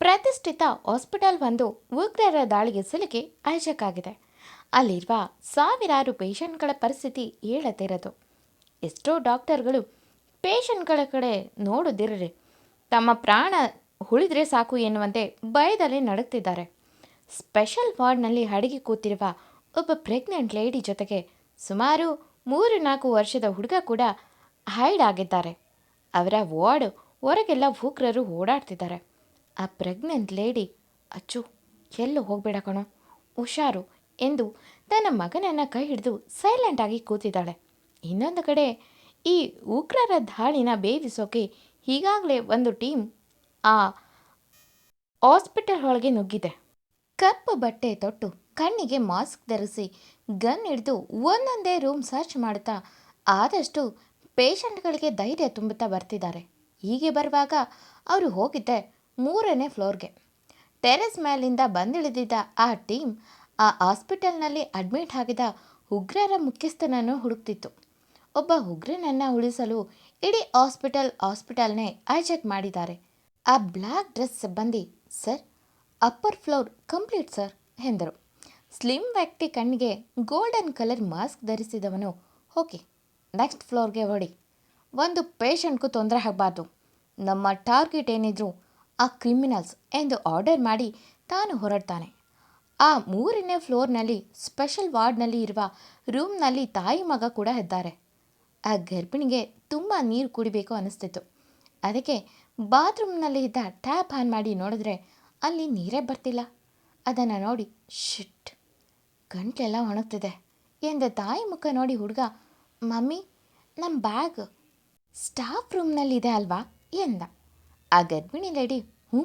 ಪ್ರತಿಷ್ಠಿತ ಹಾಸ್ಪಿಟಲ್ ಒಂದು ಉಗ್ರರ ದಾಳಿಗೆ ಸಿಲುಕಿ ಹೈಜಾಕ್ ಆಗಿದೆ ಅಲ್ಲಿರುವ ಸಾವಿರಾರು ಪೇಷಂಟ್ಗಳ ಪರಿಸ್ಥಿತಿ ಹೇಳದಿರದು. ಎಷ್ಟೋ ಡಾಕ್ಟರ್ಗಳು ಪೇಷಂಟ್ಗಳ ಕಡೆ ನೋಡದಿರರೆ ತಮ್ಮ ಪ್ರಾಣ ಉಳಿದ್ರೆ ಸಾಕು ಎನ್ನುವಂತೆ ಭಯದಲ್ಲಿ ನಡುಗ್ತಿದ್ದಾರೆ. ಸ್ಪೆಷಲ್ ವಾರ್ಡ್ನಲ್ಲಿ ಅಡಗಿ ಕೂತಿರುವ ಒಬ್ಬ ಪ್ರೆಗ್ನೆಂಟ್ ಲೇಡಿ ಜೊತೆಗೆ ಸುಮಾರು ಮೂರು ನಾಲ್ಕು ವರ್ಷದ ಹುಡುಗ ಕೂಡ ಹೈಡ್ ಆಗಿದ್ದಾರೆ. ಅವರ ವಾರ್ಡ್ ಹೊರಗೆಲ್ಲ ಉಗ್ರರು ಓಡಾಡ್ತಿದ್ದಾರೆ. ಆ ಪ್ರೆಗ್ನೆಂಟ್ ಲೇಡಿ ಅಚ್ಚು, ಎಲ್ಲೂ ಹೋಗಬೇಡ ಕಣೋ, ಹುಷಾರು, ಎಂದು ತನ್ನ ಮಗನನ್ನು ಕೈ ಹಿಡಿದು ಸೈಲೆಂಟಾಗಿ ಕೂತಿದ್ದಾಳೆ. ಇನ್ನೊಂದು ಕಡೆ ಈ ಉಗ್ರರ ದಾಳಿನ ಭೇದಿಸೋಕೆ ಈಗಾಗಲೇ ಒಂದು ಟೀಮ್ ಆ ಹಾಸ್ಪಿಟಲ್ ಒಳಗೆ ನುಗ್ಗಿದೆ. ಕಪ್ಪು ಬಟ್ಟೆ ತೊಟ್ಟು ಕಣ್ಣಿಗೆ ಮಾಸ್ಕ್ ಧರಿಸಿ ಗನ್ ಹಿಡಿದು ಒಂದೊಂದೇ ರೂಮ್ ಸರ್ಚ್ ಮಾಡ್ತಾ ಆದಷ್ಟು ಪೇಷಂಟ್ಗಳಿಗೆ ಧೈರ್ಯ ತುಂಬುತ್ತಾ ಬರ್ತಿದ್ದಾರೆ. ಹೀಗೆ ಬರುವಾಗ ಅವರು ಹೋಗಿದ್ದೆ ಮೂರನೇ ಫ್ಲೋರ್ಗೆ. ಟೆರೆಸ್ ಮೇಲಿಂದ ಬಂದಿಳಿದಿದ್ದ ಆ ಟೀಮ್ ಆ ಹಾಸ್ಪಿಟಲ್ನಲ್ಲಿ ಅಡ್ಮಿಟ್ ಆಗಿದ ಉಗ್ರರ ಮುಖ್ಯಸ್ಥನನ್ನು ಹುಡುಕ್ತಿತ್ತು. ಒಬ್ಬ ಉಗ್ರನನ್ನು ಉಳಿಸಲು ಇಡೀ ಹಾಸ್ಪಿಟಲ್ ಹಾಸ್ಪಿಟಲ್ನೇ ಹೈಜೆಕ್ ಮಾಡಿದ್ದಾರೆ. ಆ ಬ್ಲ್ಯಾಕ್ ಡ್ರೆಸ್ ಸಿಬ್ಬಂದಿ, sir, upper floor complete, sir, ಎಂದರು. ಸ್ಲಿಮ್ ವ್ಯಕ್ತಿ ಕಣ್ಣಿಗೆ ಗೋಲ್ಡನ್ ಕಲರ್ ಮಾಸ್ಕ್ ಧರಿಸಿದವನು, ಓಕೆ, ನೆಕ್ಸ್ಟ್ ಫ್ಲೋರ್ಗೆ ಹೊಡಿ ಒಂದು ಪೇಷಂಟ್ಗೂ ತೊಂದರೆ ಆಗಬಾರ್ದು. ನಮ್ಮ ಟಾರ್ಗೆಟ್ ಏನಿದ್ರು ಆ ಕ್ರಿಮಿನಲ್ಸ್ ಎಂದು ಆರ್ಡರ್ ಮಾಡಿ ತಾನು ಹೊರಡ್ತಾನೆ. ಆ ಮೂರನೇ ಫ್ಲೋರ್ನಲ್ಲಿ ಸ್ಪೆಷಲ್ ವಾರ್ಡ್ನಲ್ಲಿ ಇರುವ ರೂಮ್ನಲ್ಲಿ ತಾಯಿ ಮಗ ಕೂಡ ಇದ್ದಾರೆ. ಆ ಗರ್ಭಿಣಿಗೆ ತುಂಬ ನೀರು ಕುಡಿಬೇಕು ಅನಿಸ್ತಿತ್ತು ಅದಕ್ಕೆ ಬಾತ್ರೂಮ್ನಲ್ಲಿ ಇದ್ದ ಟ್ಯಾಪ್ ಆನ್ ಮಾಡಿ ನೋಡಿದ್ರೆ ಅಲ್ಲಿ ನೀರೇ ಬರ್ತಿಲ್ಲ. ಅದನ್ನು ನೋಡಿ ಶಿಟ್ ಗಂಟ್ಲೆಲ್ಲ ಒಣಗ್ತಿದೆ ಎಂದ ತಾಯಿ ಮುಖ ನೋಡಿ ಹುಡುಗ, ಮಮ್ಮಿ ನಮ್ಮ ಬ್ಯಾಗ್ ಸ್ಟಾಫ್ ರೂಮ್ನಲ್ಲಿದೆ ಅಲ್ವಾ? ಎಂದ. ಆ ಗರ್ಭಿಣಿ ಲೇಡಿ, ಹ್ಞೂ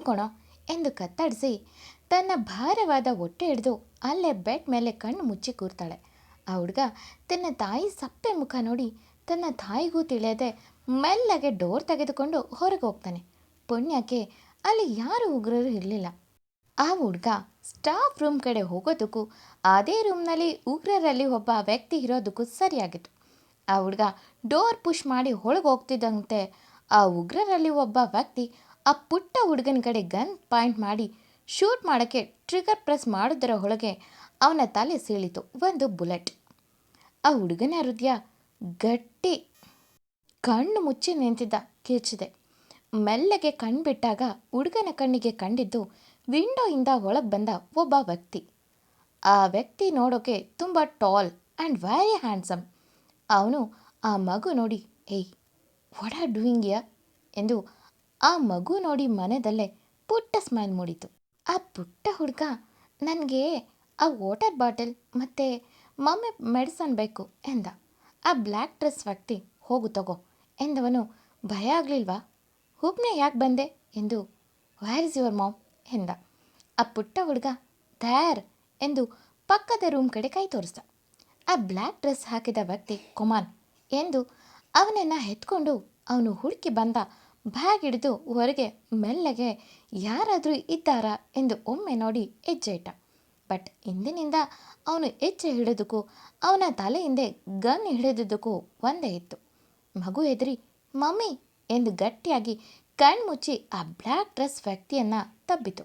ಎಂದು ಕತ್ತಡಿಸಿ ತನ್ನ ಭಾರವಾದ ಹೊಟ್ಟೆ ಹಿಡಿದು ಅಲ್ಲೇ ಬೆಡ್ ಮೇಲೆ ಕಣ್ಣು ಮುಚ್ಚಿ ಕೂರ್ತಾಳೆ. ಆ ಹುಡುಗ ತನ್ನ ತಾಯಿ ಸಪ್ಪೆ ಮುಖ ನೋಡಿ ತನ್ನ ತಾಯಿಗೂ ತಿಳಿಯದೆ ಮೆಲ್ಲಗೆ ಡೋರ್ ತೆಗೆದುಕೊಂಡು ಹೊರಗೆ ಹೋಗ್ತಾನೆ. ಪುಣ್ಯಕ್ಕೆ ಅಲ್ಲಿ ಯಾರು ಉಗ್ರರು ಇರಲಿಲ್ಲ. ಆ ಹುಡುಗ ಸ್ಟಾಫ್ ರೂಮ್ ಕಡೆ ಹೋಗೋದಕ್ಕೂ ಅದೇ ರೂಮ್ನಲ್ಲಿ ಉಗ್ರರಲ್ಲಿ ಒಬ್ಬ ವ್ಯಕ್ತಿ ಇರೋದಕ್ಕೂ ಸರಿಯಾಗಿತ್ತು. ಆ ಹುಡುಗ ಡೋರ್ ಪುಷ್ ಮಾಡಿ ಒಳಗೆ ಹೋಗ್ತಿದ್ದಂತೆ ಆ ಉಗ್ರರಲ್ಲಿ ಒಬ್ಬ ವ್ಯಕ್ತಿ ಆ ಪುಟ್ಟ ಹುಡುಗನ ಕಡೆ ಗನ್ ಪಾಯಿಂಟ್ ಮಾಡಿ ಶೂಟ್ ಮಾಡೋಕ್ಕೆ ಟ್ರಿಗರ್ ಪ್ರೆಸ್ ಮಾಡೋದರ ಒಳಗೆ ಅವನ ತಲೆ ಸೀಳಿತು, ಒಂದು ಬುಲೆಟ್. ಆ ಹುಡುಗನ ಹೃದಯ ಗಟ್ಟಿ ಕಣ್ಣು ಮುಚ್ಚಿ ನಿಂತಿದ್ದ ಕಿರ್ಚಿದೆ ಮೆಲ್ಲಗೆ ಕಣ್ಣು ಬಿಟ್ಟಾಗ ಹುಡುಗನ ಕಣ್ಣಿಗೆ ಕಂಡಿದ್ದು ವಿಂಡೋಯಿಂದ ಒಳಗೆ ಬಂದ ಒಬ್ಬ ವ್ಯಕ್ತಿ. ಆ ವ್ಯಕ್ತಿ ನೋಡೋಕೆ ತುಂಬ ಟಾಲ್ ಆ್ಯಂಡ್ ವೆರಿ ಹ್ಯಾಂಡ್ಸಮ್ ಅವನು ಆ ಮಗು ನೋಡಿ, ಏಯ್ ವಾಟ್ ಆರ್ ಡೂಯಿಂಗ್ ಯಾ ಎಂದು ಆ ಮಗು ನೋಡಿ ಮನೆಯಲ್ಲೇ ಪುಟ್ಟ ಸ್ಮೈಲ್ ಮೂಡಿತು. ಆ ಪುಟ್ಟ ಹುಡುಗ ನನಗೆ ಆ ವಾಟರ್ ಬಾಟಲ್ ಮತ್ತು ಮಮ್ಮಿ ಮೆಡಿಸನ್ ಬೇಕು ಎಂದ. ಆ ಬ್ಲ್ಯಾಕ್ ಡ್ರೆಸ್ ವ್ಯಕ್ತಿ, ಹೋಗು ತಗೋ ಎಂದವನು, ಭಯ ಆಗಲಿಲ್ವಾ? ಹುಬ್ನೆ ಯಾಕೆ ಬಂದೆ ಎಂದು ವೈರ್ ಇಸ್ ಯುವರ್ ಮಾಮ್ ಎಂದ. ಆ ಪುಟ್ಟ ಹುಡುಗ ದ್ಯಾರ್ ಎಂದು ಪಕ್ಕದ ರೂಮ್ ಕಡೆ ಕೈ ತೋರಿಸ್ದ. ಆ ಬ್ಲ್ಯಾಕ್ ಡ್ರೆಸ್ ಹಾಕಿದ ವ್ಯಕ್ತಿ, ಕುಮಾರ್ ಎಂದು ಅವನನ್ನು ಎತ್ಕೊಂಡು ಅವನು ಹುಡುಕಿ ಬಂದ. ಬ್ಯಾಗ್ ಹಿಡಿದು ಹೊರಗೆ ಮೆಲ್ಲಗೆ ಯಾರಾದರೂ ಇದ್ದಾರಾ ಎಂದು ಒಮ್ಮೆ ನೋಡಿ ಹೆಜ್ಜೆ ಇಟ್ಟ ಬಟ್ ಇಂದಿನಿಂದ ಅವನು ಹೆಜ್ಜೆ ಹಿಡಿದಕ್ಕೂ ಅವನ ತಲೆ ಹಿಂದೆ ಗನ್ ಹಿಡಿದುದಕ್ಕೂ ಒಂದೇ ಇತ್ತು. ಮಗು ಎದುರಿ ಮಮ್ಮಿ ಎಂದು ಗಟ್ಟಿಯಾಗಿ ಕಣ್ಮುಚ್ಚಿ ಆ ಬ್ಲ್ಯಾಕ್ ಡ್ರೆಸ್ ವ್ಯಕ್ತಿಯನ್ನು ತಬ್ಬಿತು.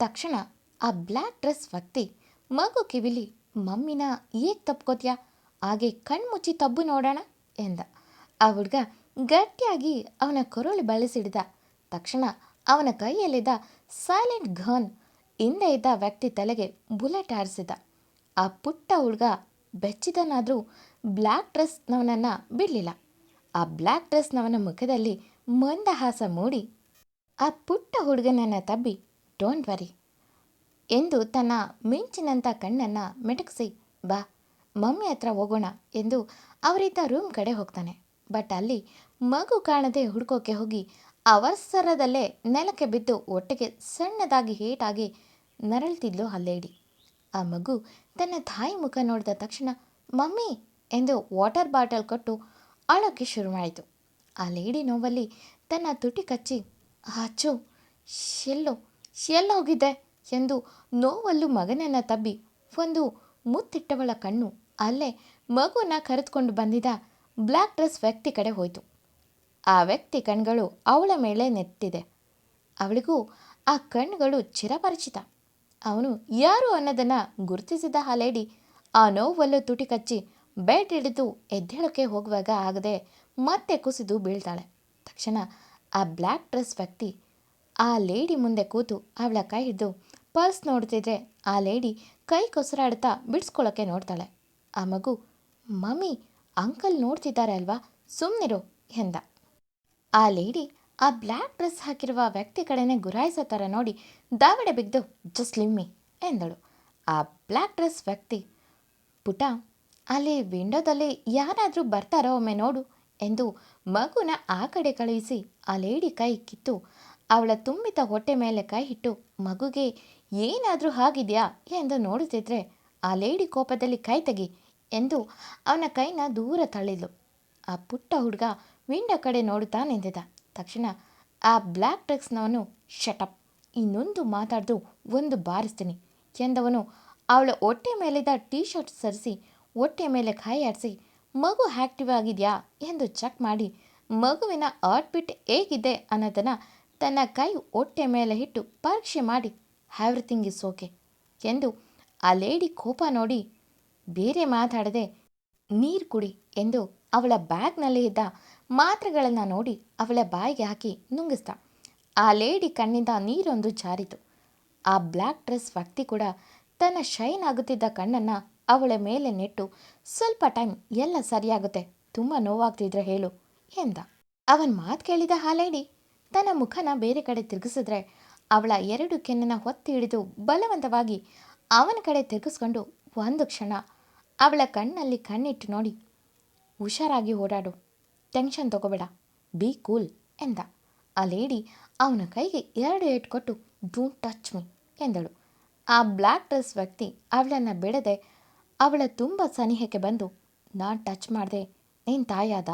ತಕ್ಷಣ ಆ ಬ್ಲ್ಯಾಕ್ ಡ್ರೆಸ್ ವ್ಯಕ್ತಿ, ಮಗು ಕಿವಿಲಿ ಮಮ್ಮಿನ ಏಕೆ ತಪ್ಕೋತ್ಯಾ? ಹಾಗೆ ಕಣ್ಮುಚ್ಚಿ ತಬ್ಬು ನೋಡೋಣ ಎಂದ. ಆ ಹುಡುಗ ಗಟ್ಟಿಯಾಗಿ ಅವನ ಕೊರಳು ಬಳಸಿಡಿದ. ತಕ್ಷಣ ಅವನ ಕೈಯಲ್ಲಿದ್ದ ಸೈಲೆಂಟ್ ಘನ್ ಹಿಂದೆ ಇದ್ದ ವ್ಯಕ್ತಿ ತಲೆಗೆ ಬುಲೆಟ್ ಆರಿಸಿದ ಆ ಪುಟ್ಟ ಹುಡುಗ ಬೆಚ್ಚಿದನಾದರೂ ಬ್ಲ್ಯಾಕ್ ಡ್ರೆಸ್ನವನನ್ನು ಬಿಡಲಿಲ್ಲ. ಆ ಬ್ಲ್ಯಾಕ್ ಡ್ರೆಸ್ನವನ ಮುಖದಲ್ಲಿ ಮಂದಹಾಸ ಮೂಡಿ ಆ ಪುಟ್ಟ ಹುಡುಗನನ್ನು ತಬ್ಬಿ ಡೋಂಟ್ ವರಿ ಎಂದು ತನ್ನ ಮಿಂಚಿನಂಥ ಕಣ್ಣನ್ನು ಮಿಟುಕಿಸಿ, ಬಾ, ಮಮ್ಮಿ ಹತ್ರ ಹೋಗೋಣ ಎಂದು ಅವರಿದ್ದ ರೂಮ್ ಕಡೆ ಹೋಗ್ತಾನೆ. ಬಟ್ ಅಲ್ಲಿ ಮಗು ಕಾಣದೆ ಹುಡ್ಕೋಕ್ಕೆ ಹೋಗಿ ಅವಸರದಲ್ಲೇ ನೆಲಕ್ಕೆ ಬಿದ್ದು ಒಟ್ಟಿಗೆ ಸಣ್ಣದಾಗಿ ಹೇಟಾಗಿ ನರಳ್ತಿದ್ಲು ಆ ಲೇಡಿ ಆ ಮಗು ತನ್ನ ತಾಯಿ ಮುಖ ನೋಡಿದ ತಕ್ಷಣ, ಮಮ್ಮಿ! ಎಂದು ವಾಟರ್ ಬಾಟಲ್ ಕೊಟ್ಟು ಅಳೋಕ್ಕೆ ಶುರು ಮಾಡಿತು ಆ ಲೇಡಿ ನೋವಲ್ಲಿ ತನ್ನ ತುಟಿ ಕಚ್ಚಿ, ಅಚ್ಚು, ಶೆಲ್ಲು ಶೆಲ್ಲೋಗಿದೆ ಎಂದು ನೋವಲ್ಲೂ ಮಗನನ್ನು ತಬ್ಬಿ ಒಂದು ಮುತ್ತಿಟ್ಟವಳ ಕಣ್ಣು ಅಲ್ಲೇ ಮಗುನ ಕರೆದುಕೊಂಡು ಬಂದಿದ್ದ ಬ್ಲ್ಯಾಕ್ ಡ್ರೆಸ್ ವ್ಯಕ್ತಿ ಕಡೆ ಹೋಯಿತು. ಆ ವ್ಯಕ್ತಿ ಕಣ್ಗಳು ಅವಳ ಮೇಲೆ ನೆತ್ತಿದೆ. ಅವಳಿಗೂ ಆ ಕಣ್ಣುಗಳು ಚಿರಪರಿಚಿತ. ಅವನು ಯಾರು ಅನ್ನೋದನ್ನು ಗುರುತಿಸಿದ ಆ ಲೇಡಿ ಆ ನೋವಲ್ಲೂ ತುಟಿ ಕಚ್ಚಿ ಬೆಡ್ ಹಿಡಿದು ಎದ್ದೇಳೋಕ್ಕೆ ಹೋಗುವಾಗ ಆಗದೆ ಮತ್ತೆ ಕುಸಿದು ಬೀಳ್ತಾಳೆ. ತಕ್ಷಣ ಆ ಬ್ಲ್ಯಾಕ್ ಡ್ರೆಸ್ ವ್ಯಕ್ತಿ ಆ ಲೇಡಿ ಮುಂದೆ ಕೂತು ಅವಳ ಕೈ ಹಿಡಿದು ಪರ್ಸ್ ನೋಡ್ತಿದ್ರೆ ಆ ಲೇಡಿ ಕೈ ಕೊಸರಾಡ್ತಾ ಬಿಡಿಸ್ಕೊಳ್ಳೋಕ್ಕೆ ನೋಡ್ತಾಳೆ. ಆ ಮಗು, ಮಮ್ಮಿ ಅಂಕಲ್ ನೋಡ್ತಿದ್ದಾರೆ ಅಲ್ವಾ? ಸುಮ್ಮನಿರು ಎಂದ. ಆ ಲೇಡಿ ಆ ಬ್ಲ್ಯಾಕ್ ಡ್ರೆಸ್ ಹಾಕಿರುವ ವ್ಯಕ್ತಿ ಕಡೆನೇ ಗುರಾಯಿಸೋ ಥರ ನೋಡಿ ದಾವಡೆ ಬಿದ್ದು ಜಸ್ಟ್ ಲಿಮ್ಮಿ ಎಂದಳು. ಆ ಬ್ಲ್ಯಾಕ್ ಡ್ರೆಸ್ ವ್ಯಕ್ತಿ, ಪುಟ, ಅಲ್ಲಿ ವಿಂಡೋದಲ್ಲಿ ಯಾರಾದರೂ ಬರ್ತಾರೋ ಒಮ್ಮೆ ನೋಡು, ಎಂದು ಮಗುನ ಆ ಕಡೆ ಕಳುಹಿಸಿ ಆ ಲೇಡಿ ಕೈ ಕಿತ್ತು, ಅವಳ ತುಂಬಿತ ಹೊಟ್ಟೆ ಮೇಲೆ ಕೈ ಇಟ್ಟು, ಮಗುಗೆ ಏನಾದರೂ ಆಗಿದೆಯಾ? ಎಂದು ನೋಡುತ್ತಿದ್ರೆ ಆ ಲೇಡಿ ಕೋಪದಲ್ಲಿ ಕೈ ತೆಗಿ ಎಂದು ಅವನ ಕೈನ ದೂರ ತಳ್ಳಿದ್ಲು. ಆ ಪುಟ್ಟ ಹುಡುಗ ವಿಂಡೋ ಕಡೆ ನೋಡುತ್ತಾ ನಿಂತಿದ್ದ ತಕ್ಷಣ ಆ ಬ್ಲ್ಯಾಕ್ ಡ್ರೆಸ್ನವನು ಶಟಪ್ ಇನ್ನೊಂದು ಮಾತಾಡ್ದು ಒಂದು ಬಾರಿಸ್ತೀನಿ. ಎಂದವನು ಅವಳ ಹೊಟ್ಟೆ ಮೇಲಿದ್ದ ಟೀ ಶರ್ಟ್ ಸರಿಸಿ, ಹೊಟ್ಟೆ ಮೇಲೆ ಕೈ ಆಡಿಸಿ, ಮಗು ಆ್ಯಕ್ಟಿವ್ ಆಗಿದೆಯಾ? ಎಂದು ಚೆಕ್ ಮಾಡಿ, ಮಗುವಿನ ಹಾರ್ಟ್ಬೀಟ್ ಹೇಗಿದೆ? ಅನ್ನೋದನ್ನು ತನ್ನ ಕೈ ಹೊಟ್ಟೆ ಮೇಲೆ ಇಟ್ಟು ಪರೀಕ್ಷೆ ಮಾಡಿ ಎವ್ರಿಥಿಂಗ್ ಇಸ್ ಓಕೆ ಎಂದು ಆ ಲೇಡಿ ಕೋಪ ನೋಡಿ ಬೇರೆ ಮಾತಾಡದೆ, ನೀರು ಕುಡಿ ಎಂದು ಅವಳ ಬ್ಯಾಗ್ನಲ್ಲಿ ಇದ್ದ ಮಾತ್ರೆಗಳನ್ನು ನೋಡಿ ಅವಳ ಬಾಯಿಗೆ ಹಾಕಿ ನುಂಗಿಸ್ದ. ಆ ಲೇಡಿ ಕಣ್ಣಿಂದ ನೀರೊಂದು ಜಾರಿತು. ಆ ಬ್ಲ್ಯಾಕ್ ಡ್ರೆಸ್ ವ್ಯಕ್ತಿ ಕೂಡ ತನ್ನ ಶೈನ್ ಆಗುತ್ತಿದ್ದ ಕಣ್ಣನ್ನು ಅವಳ ಮೇಲೆ ನೆಟ್ಟು, ಸ್ವಲ್ಪ ಟೈಮ್, ಎಲ್ಲ ಸರಿಯಾಗುತ್ತೆ, ತುಂಬ ನೋವಾಗ್ತಿದ್ರೆ ಹೇಳು ಎಂದ. ಅವನ ಮಾತು ಕೇಳಿದ ಆ ಲೇಡಿ ತನ್ನ ಮುಖನ ಬೇರೆ ಕಡೆ ತಿರುಗಿಸಿದ್ರೆ ಅವಳ ಎರಡು ಕೆನ್ನಿನ ಹೊತ್ತಿ ಹಿಡಿದು ಬಲವಂತವಾಗಿ ಅವನ ಕಡೆ ತಿರುಗಿಸ್ಕೊಂಡು ಒಂದು ಕ್ಷಣ ಅವಳ ಕಣ್ಣಲ್ಲಿ ಕಣ್ಣಿಟ್ಟು ನೋಡಿ. ಹುಷಾರಾಗಿ ಓಡಾಡು. ಟೆನ್ಷನ್ ತಗೋಬೇಡ. ಬಿ ಕೂಲ್ ಎಂದ. ಆ ಲೇಡಿ ಅವನ ಕೈಗೆ ಎರಡು ಏಟ್ ಕೊಟ್ಟು ಡೋಂಟ್ ಟಚ್ ಮೀ ಎಂದಳು. ಆ ಬ್ಲ್ಯಾಕ್ ಡ್ರೆಸ್ ವ್ಯಕ್ತಿ ಅವಳನ್ನು ಬಿಡದೆ ಅವಳ ತುಂಬ ಸನಿಹಕ್ಕೆ ಬಂದು, ನಾನು ಟಚ್ ಮಾಡಿದೆ, ನೀನು ತಾಯಾದ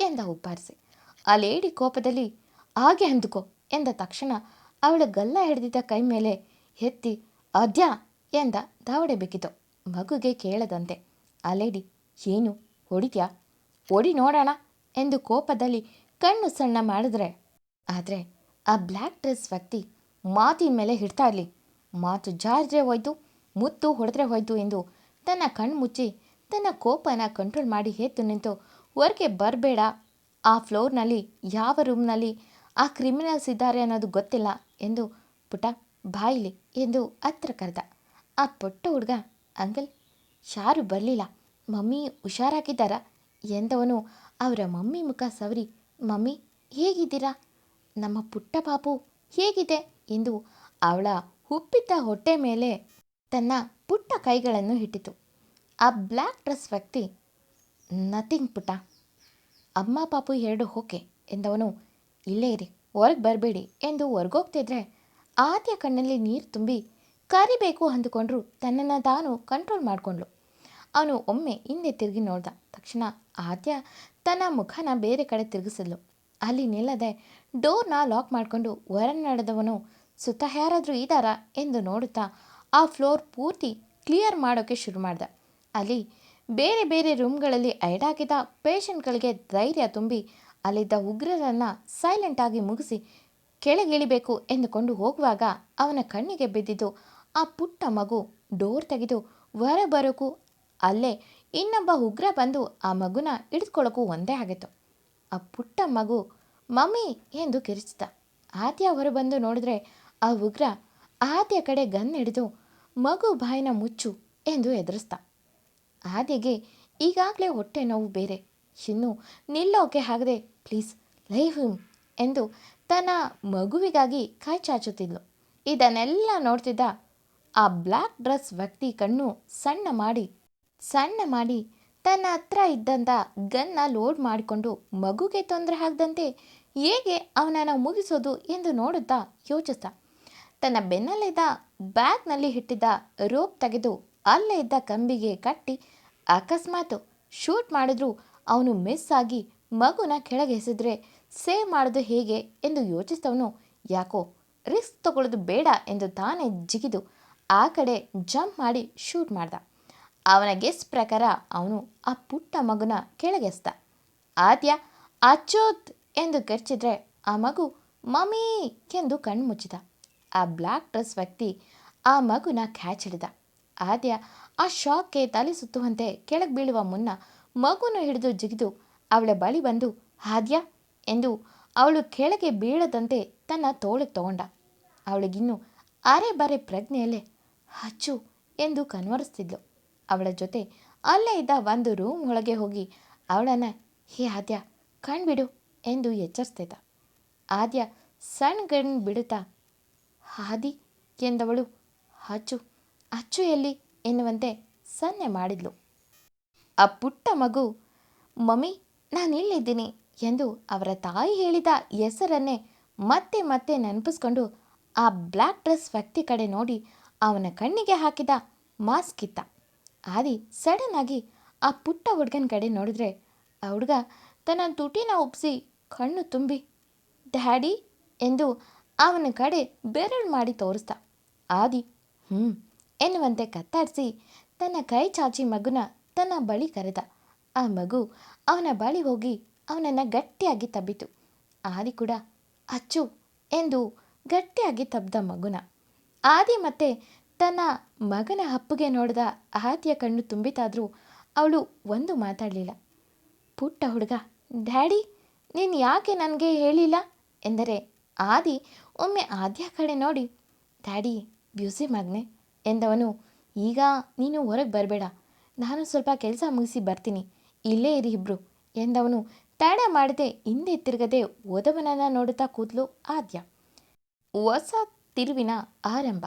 ಎಂದ ಉಪ್ಪಾರಿಸಿ ಆ ಲೇಡಿ ಕೋಪದಲ್ಲಿ, ಹಾಗೆ ಅಂದುಕೋ ಎಂದ ತಕ್ಷಣ ಅವಳ ಗಲ್ಲ ಹಿಡಿದಿದ್ದ ಕೈ ಮೇಲೆ ಎತ್ತಿ, ಅದ್ಯಾ ಎಂದ ದಾವಡೆ ಬೇಕಿತು ಮಗುಗೆ ಕೇಳದಂತೆ. ಆ ಲೇಡಿ, ಏನು? ಹೊಡಿತ್ಯಾ? ಹೊಡಿ ನೋಡೋಣ ಎಂದು ಕೋಪದಲ್ಲಿ ಕಣ್ಣು ಸಣ್ಣ ಮಾಡಿದ್ರೆ. ಆದರೆ ಆ ಬ್ಲ್ಯಾಕ್ ಡ್ರೆಸ್ ವ್ಯಕ್ತಿ ಮಾತಿನ ಮೇಲೆ ಹಿಡ್ತಾ ಇರಲಿ. ಮಾತು ಜಾರಿದ್ರೆ ಹೋಯ್ತು, ಮುತ್ತು ಹೊಡೆದ್ರೆ ಹೋಯ್ತು ಎಂದು ತನ್ನ ಕಣ್ಣು ಮುಚ್ಚಿ ತನ್ನ ಕೋಪನ ಕಂಟ್ರೋಲ್ ಮಾಡಿ ಎದ್ದು ನಿಂತು ಹೊರಗೆ ಬರಬೇಡ. ಆ ಫ್ಲೋರ್ನಲ್ಲಿ ಯಾವ ರೂಮ್ನಲ್ಲಿ ಆ ಕ್ರಿಮಿನಲ್ಸ್ ಇದ್ದಾರೆ ಅನ್ನೋದು ಗೊತ್ತಿಲ್ಲ ಎಂದು ಪುಟ ಬಾಯಿಲಿ ಎಂದು ಹತ್ರ ಕರೆದ. ಆ ಪುಟ್ಟ ಹುಡುಗ, ಅಂಕಲ್ ಯಾರು ಬರಲಿಲ್ಲ. ಮಮ್ಮಿ ಹುಷಾರಾಗಿದ್ದಾರಾ? ಎಂದವನು, ಅವರ ಮಮ್ಮಿ ಮುಖ ಸವರಿ, ಮಮ್ಮಿ, ಹೇಗಿದ್ದೀರಾ? ನಮ್ಮ ಪುಟ್ಟ ಬಾಬು ಹೇಗಿದೆ? ಎಂದು ಅವಳ ಉಪ್ಪಿದ್ದ ಹೊಟ್ಟೆ ಮೇಲೆ ತನ್ನ ಪುಟ್ಟ ಕೈಗಳನ್ನು ಇಟ್ಟಿತು. ಆ ಬ್ಲ್ಯಾಕ್ ಡ್ರೆಸ್ ವ್ಯಕ್ತಿ, ನಥಿಂಗ್ ಪುಟ್ಟ, ಅಮ್ಮ ಪಾಪು ಎರಡು ಓಕೆ, ಎಂದವನು, ಇಲ್ಲೇ ಇರಿ, ಹೊರಗೆ ಬರಬೇಡಿ, ಎಂದು ಹೊರಗೋಗ್ತಿದ್ರೆ ಆದ್ಯ ಕಣ್ಣಲ್ಲಿ ನೀರು ತುಂಬಿ ಕರಿಬೇಕು ಅಂದುಕೊಂಡ್ರು ತನ್ನನ್ನು ತಾನು ಕಂಟ್ರೋಲ್ ಮಾಡಿಕೊಂಡ್ಳು. ಅವನು ಒಮ್ಮೆ ಹಿಂದೆ ತಿರುಗಿ ನೋಡ್ದ. ತಕ್ಷಣ ಆದ್ಯ ತನ್ನ ಮುಖನ ಬೇರೆ ಕಡೆ ತಿರುಗಿಸಿದ್ಲು. ಅಲ್ಲಿ ನಿಲ್ಲದೆ ಡೋರ್ನ ಲಾಕ್ ಮಾಡಿಕೊಂಡು ಹೊರ ನಡೆದವನು ಸುತ್ತ ಯಾರಾದರೂ ಇದ್ದಾರಾ ಎಂದು ನೋಡುತ್ತಾ ಆ ಫ್ಲೋರ್ ಪೂರ್ತಿ ಕ್ಲಿಯರ್ ಮಾಡೋಕ್ಕೆ ಶುರು ಮಾಡ್ದ. ಅಲ್ಲಿ ಬೇರೆ ಬೇರೆ ರೂಮ್ಗಳಲ್ಲಿ ಐಡಾಗಿದ್ದ ಪೇಷಂಟ್ಗಳಿಗೆ ಧೈರ್ಯ ತುಂಬಿ ಅಲ್ಲಿದ್ದ ಉಗ್ರರನ್ನು ಸೈಲೆಂಟಾಗಿ ಮುಗಿಸಿ ಕೆಳಗಿಳಿಬೇಕು ಎಂದುಕೊಂಡು ಹೋಗುವಾಗ ಅವನ ಕಣ್ಣಿಗೆ ಬಿದ್ದಿದ್ದು ಆ ಪುಟ್ಟ ಮಗು ಡೋರ್ ತೆಗೆದು ಹೊರ ಅಲ್ಲೇ ಇನ್ನೊಬ್ಬ ಉಗ್ರ ಬಂದು ಆ ಮಗುನ ಹಿಡಿದುಕೊಳ್ಳೋಕ್ಕೂ ಒಂದೇ ಆಗಿತ್ತು. ಆ ಪುಟ್ಟ ಮಗು ಮಮ್ಮಿ ಎಂದು ಕಿರಿಚಿದ ಆದ್ಯ ಹೊರಬಂದು ನೋಡಿದ್ರೆ ಆ ಉಗ್ರ ಆದ್ಯ ಕಡೆ ಗನ್ ಹಿಡಿದು ಮಗು ಬಾಯಿನ ಮುಚ್ಚು ಎಂದು ಎದುರಿಸ್ತ ಆದ್ಯಗೆ ಈಗಾಗಲೇ ಹೊಟ್ಟೆ ನೋವು ಬೇರೆ. ಇನ್ನು ನಿಲ್ಲೋಕೆ ಆಗದೆ ಪ್ಲೀಸ್ ಲೈವ್ ಹಿಮ್ ಎಂದು ತನ್ನ ಮಗುವಿಗಾಗಿ ಕೈ ಚಾಚುತ್ತಿದ್ಲು. ಇದನ್ನೆಲ್ಲ ನೋಡ್ತಿದ್ದ ಆ ಬ್ಲ್ಯಾಕ್ ಡ್ರೆಸ್ ವ್ಯಕ್ತಿ ಕಣ್ಣು ಸಣ್ಣ ಮಾಡಿ ಸಣ್ಣ ಮಾಡಿ ತನ್ನ ಹತ್ರ ಇದ್ದಂಥ ಗನ್ನ ಲೋಡ್ ಮಾಡಿಕೊಂಡು ಮಗುಗೆ ತೊಂದರೆ ಆಗದಂತೆ ಹೇಗೆ ಅವನನ್ನು ಮುಗಿಸೋದು ಎಂದು ನೋಡುತ್ತಾ ಯೋಚಿಸ್ದ. ತನ್ನ ಬೆನ್ನಲ್ಲಿದ್ದ ಬ್ಯಾಗ್ನಲ್ಲಿ ಇಟ್ಟಿದ್ದ ರೋಪ್ ತೆಗೆದು ಅಲ್ಲೇ ಇದ್ದ ಕಂಬಿಗೆ ಕಟ್ಟಿ ಅಕಸ್ಮಾತ್ ಶೂಟ್ ಮಾಡಿದ್ರೂ ಅವನು ಮಿಸ್ ಆಗಿ ಮಗುನ ಕೆಳಗೆ ಎಸೆದ್ರೆ ಸೇವ್ ಮಾಡೋದು ಹೇಗೆ ಎಂದು ಯೋಚಿಸಿದವನು ಯಾಕೋ ರಿಸ್ಕ್ ತಗೊಳ್ಳೋದು ಬೇಡ ಎಂದು ತಾನೇ ಜಿಗಿದು ಆ ಕಡೆ ಜಂಪ್ ಮಾಡಿ ಶೂಟ್ ಮಾಡ್ದ. ಅವನ ಗೆಸ್ ಪ್ರಕಾರ ಅವನು ಆ ಪುಟ್ಟ ಮಗುನ ಕೆಳಗೆಸ್ತ ಆದ್ಯ, ಅಚ್ಚೋತ್! ಎಂದು ಕರ್ಚಿದ್ರೆ ಆ ಮಗು, ಮಮ್ಮಿ! ಎಂದು ಕಣ್ಣು ಮುಚ್ಚಿದ. ಆ ಬ್ಲ್ಯಾಕ್ ಡ್ರೆಸ್ ವ್ಯಕ್ತಿ ಆ ಮಗುನ ಕ್ಯಾಚ್ ಹಿಡಿದ ಆದ್ಯ, ಆ ಶಾಕ್ಗೆ ತಲೆ ಸುತ್ತುವಂತೆ ಕೆಳಗೆ ಬೀಳುವ ಮುನ್ನ ಮಗುನ ಹಿಡಿದು ಜಿಗಿದು ಅವಳ ಬಳಿ ಬಂದು, ಆದ್ಯ! ಎಂದು ಅವಳು ಕೆಳಗೆ ಬೀಳದಂತೆ ತನ್ನ ತೋಳಿಗೆ ತಗೊಂಡ. ಅವಳಿಗಿನ್ನು ಅರೆ ಬರೆ ಪ್ರಜ್ಞೆಯಲ್ಲೇ ಹಚ್ಚು ಎಂದು ಕನ್ವರಿಸ್ತಿದ್ಲು ಅವಳ ಜೊತೆ. ಅಲ್ಲೇ ಇದ್ದ ಒಂದು ರೂಮ್ ಒಳಗೆ ಹೋಗಿ, ಅವಳನ್ನ, ಹೇ ಆದ್ಯ, ಕಣ್ಬಿಡು ಎಂದು ಎಚ್ಚರಿಸ್ತಿದ್ದ. ಆದ್ಯ ಸಣ್ಣ ಗಣ್ ಬಿಡುತ್ತಾ ಹಾದಿ ಎಂದವಳು, ಅಚ್ಚು ಅಚ್ಚು ಎಲ್ಲಿ? ಎನ್ನುವಂತೆ ಸನ್ನೆ ಮಾಡಿದ್ಲು. ಆ ಪುಟ್ಟ ಮಗು, ಮಮ್ಮಿ, ನಾನು ಇಲ್ಲಿದ್ದೀನಿ ಎಂದು ಅವರ ತಾಯಿ ಹೇಳಿದ ಹೆಸರನ್ನೇ ಮತ್ತೆ ಮತ್ತೆ ನೆನಪಿಸ್ಕೊಂಡು ಆ ಬ್ಲ್ಯಾಕ್ ಡ್ರೆಸ್ ವ್ಯಕ್ತಿ ಕಡೆ ನೋಡಿ ಅವನ ಕಣ್ಣಿಗೆ ಹಾಕಿದ ಮಾಸ್ಕ್ ಇತ್ತ. ಆದಿ ಸಡನ್ ಆಗಿ ಆ ಪುಟ್ಟ ಹುಡುಗನ ಕಡೆ ನೋಡಿದ್ರೆ ಆ ಹುಡುಗ ತನ್ನ ತುಟಿನ ಉಪ್ಸಿ ಕಣ್ಣು ತುಂಬಿ, ಡ್ಯಾಡಿ ಎಂದು ಅವನ ಕಡೆ ಬೆರಳು ಮಾಡಿ ತೋರಿಸ್ದ ಆದಿ ಹ್ಞೂ ಎನ್ನುವಂತೆ ಕತ್ತಾಡಿಸಿ ತನ್ನ ಕೈ ಚಾಚಿ ಮಗುನ ತನ್ನ ಬಳಿ ಕರೆದ. ಆ ಮಗು ಅವನ ಬಳಿ ಹೋಗಿ ಅವನನ್ನು ಗಟ್ಟಿಯಾಗಿ ತಬ್ಬಿತು. ಆದಿ ಕೂಡ, ಅಚ್ಚು, ಎಂದು ಗಟ್ಟಿಯಾಗಿ ತಬ್ದ ಮಗುನ. ಆದಿ ಮತ್ತೆ ತನ್ನ ಮಗನ ಅಪ್ಪುಗೆ ನೋಡಿದ ಆತಿಯ ಕಣ್ಣು ತುಂಬಿತಾದರೂ ಅವಳು ಒಂದು ಮಾತಾಡಲಿಲ್ಲ. ಪುಟ್ಟ ಹುಡುಗ, ಡ್ಯಾಡಿ, ನೀನು ಯಾಕೆ ನನಗೆ ಹೇಳಿಲ್ಲ? ಎಂದರೆ ಆದಿ, ಒಮ್ಮೆ ಆದ್ಯ ಕಡೆ ನೋಡಿ. ಡ್ಯಾಡಿ, ಬ್ಯೂಸಿ ಮಗ್ನೆ, ಎಂದವನು, ಈಗ ನೀನು ಹೊರಗೆ ಬರಬೇಡ. ನಾನು ಸ್ವಲ್ಪ ಕೆಲಸ ಮುಗಿಸಿ ಬರ್ತೀನಿ. ಇಲ್ಲೇ ಇರಿ ಇಬ್ರು, ಎಂದವನು, ತಡ ಮಾಡದೆ ಹಿಂದೆ ತಿರುಗದೆ ಓದವನನ್ನು ನೋಡುತ್ತಾ ಕೂದಲು ಆದ್ಯ. ಹೊಸ ತಿರುವಿನ ಆರಂಭ.